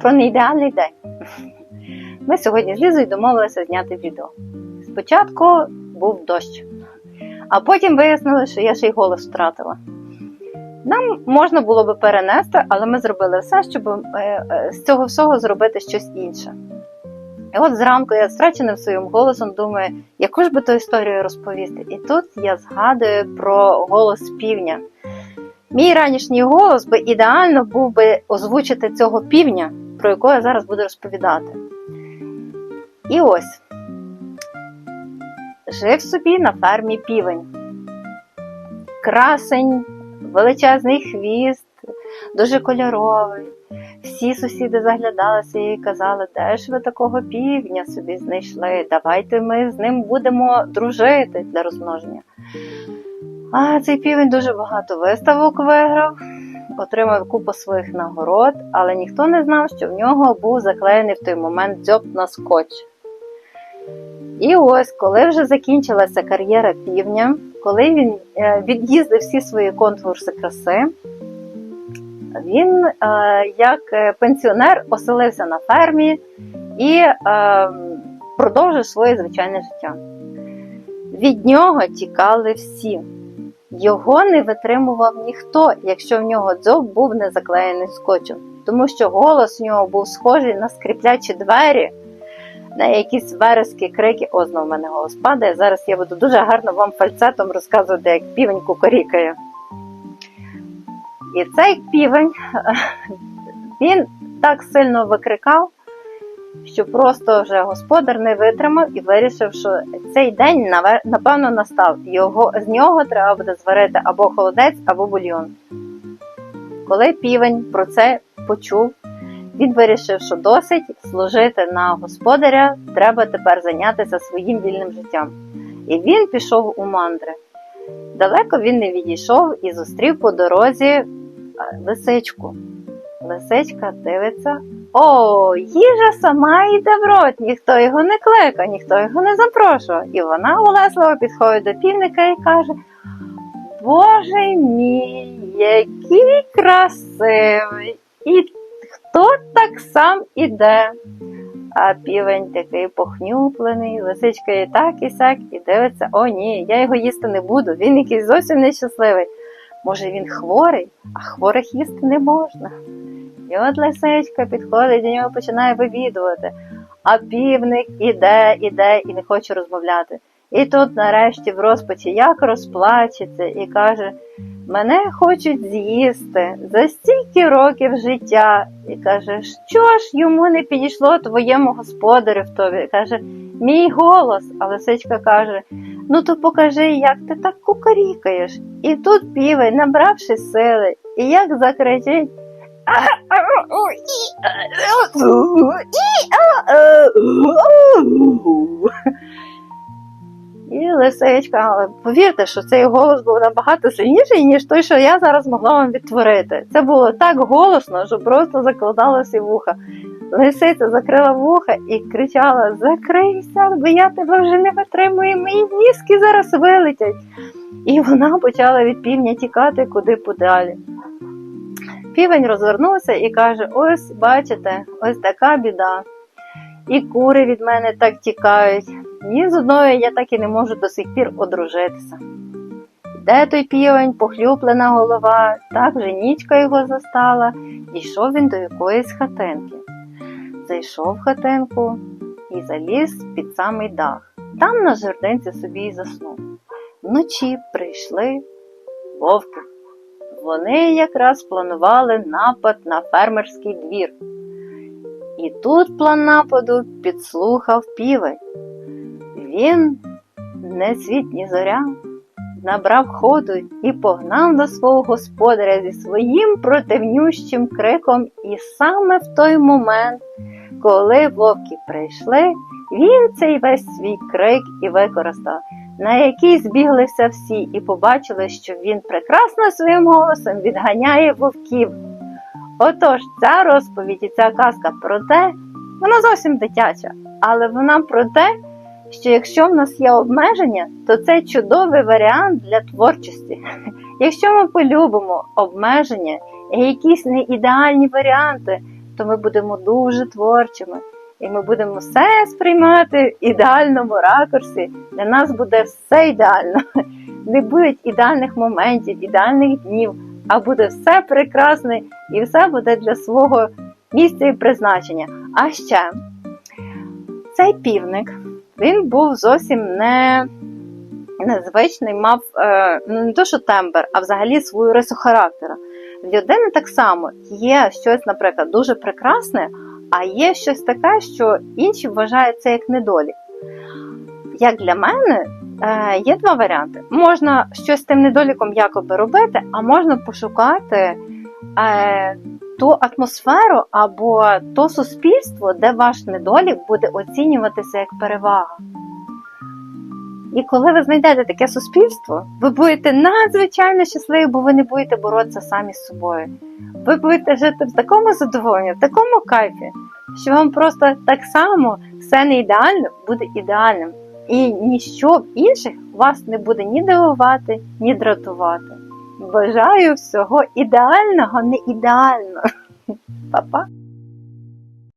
про неідеальний день. Ми сьогодні з Лізою домовилися зняти відео. Спочатку був дощ, а потім вияснили, що я ще й голос втратила. Нам можна було би перенести, але ми зробили все, щоб е, е, з цього всього зробити щось інше. І от зранку я втраченим своїм голосом думаю, яку ж би ту історію розповісти. І тут я згадую про голос півня. Мій ранішній голос би ідеально був би озвучити цього півня, про якого я зараз буду розповідати. І ось жив собі на фермі півень. Красень, величезний хвіст, дуже кольоровий. Всі сусіди заглядалися і казали, де ж ви такого півня собі знайшли? Давайте ми з ним будемо дружити для розмноження. А цей півень дуже багато виставок виграв, отримав купу своїх нагород, але ніхто не знав, що в нього був заклеєний в той момент дзьоб на скотч. І ось, коли вже закінчилася кар'єра півня, коли він е, від'їздив всі свої конкурси краси, він, е, як е, пенсіонер, оселився на фермі і продовжив своє звичайне життя. Від нього тікали всі. Його не витримував ніхто, якщо в нього дзьоб був не заклеєний скотчем, тому що голос у нього був схожий на скріплячі двері, на якісь верески, крики. О, знову в мене голос падає. Зараз я буду дуже гарно вам фальцетом розказувати, як півень кукорікає. І цей півень він так сильно викрикав, що просто вже господар не витримав і вирішив, що цей день напевно настав. Його, з нього треба буде зварити або холодець, або бульйон. Коли півень про це почув, він вирішив, що досить служити на господаря, треба тепер зайнятися своїм вільним життям. І він пішов у мандри. Далеко він не відійшов і зустрів по дорозі лисичку. Лисичка дивиться. О, їжа сама йде в рот, ніхто його не кликав, ніхто його не запрошував. І вона улесливо підходить до півника і каже: Боже мій, який красивий! І хто так сам іде? А півень такий похнюплений, лисичка і так, і сяк, і дивиться, о, ні, я його їсти не буду, він якийсь зовсім нещасливий. Може, він хворий, а хворих їсти не можна. І от лисичка підходить до нього починає вивідувати, а півник іде, іде і не хоче розмовляти. І тут, нарешті, в розпачі як розплачеться і каже: Мене хочуть з'їсти за стільки років життя. І каже, що ж йому не підійшло твоєму господарю в тобі? Каже, мій голос. А лисичка каже: Ну то покажи, як ти так кукарікаєш. І тут півень, набравши сили, і як закричить. І лисичка, повірте, що цей голос був набагато сильніший, ніж той, що я зараз могла вам відтворити. Це було так голосно, що просто закладалося вуха. Лисиця закрила вуха і кричала: Закрийся, бо я тебе вже не витримую, мої віски зараз вилетять. І вона почала від півня тікати куди подалі. Півень розвернувся і каже: Ось, бачите, ось така біда. І кури від мене так тікають. Ні з одною я так і не можу до сих пір одружитися. Де той півень, похлюплена голова, так же нічка його застала, йшов він до якоїсь хатинки. Зайшов в хатинку і заліз під самий дах. Там на жердинці собі й заснув. Вночі прийшли вовки. Вони якраз планували напад на фермерський двір. І тут план нападу підслухав півень. Він, не світ зоря, набрав ходу і погнав до свого господаря зі своїм противнющим криком, і саме в той момент, коли вовки прийшли, він цей весь свій крик і використав, на який збіглися всі, і побачили, що він прекрасно своїм голосом відганяє вовків. Отож, ця розповідь і ця казка про те, вона зовсім дитяча, але вона про те, що якщо в нас є обмеження, то це чудовий варіант для творчості. Якщо ми полюбимо обмеження і якісь неідеальні варіанти, то ми будемо дуже творчими. І ми будемо все сприймати в ідеальному ракурсі. Для нас буде все ідеально. Не буде ідеальних моментів, ідеальних днів, а буде все прекрасне і все буде для свого місця і призначення. А ще цей півник він був зовсім не незвичний, мав е, ну, не то, що тембр, а взагалі свою рису характеру. В людини так само є щось, наприклад, дуже прекрасне, а є щось таке, що інші вважають це як недолік. Як для мене, е, є два варіанти. Можна щось з тим недоліком якоби робити, а можна пошукати е, ту атмосферу або то суспільство, де ваш недолік буде оцінюватися як перевага. І коли ви знайдете таке суспільство, ви будете надзвичайно щасливі, бо ви не будете боротися самі з собою. Ви будете жити в такому задоволенні, в такому кайфі, що вам просто так само все не ідеально буде ідеальним. І ніщо інших вас не буде ні дивувати, ні дратувати. Бажаю всього ідеального, не ідеально. Па-па!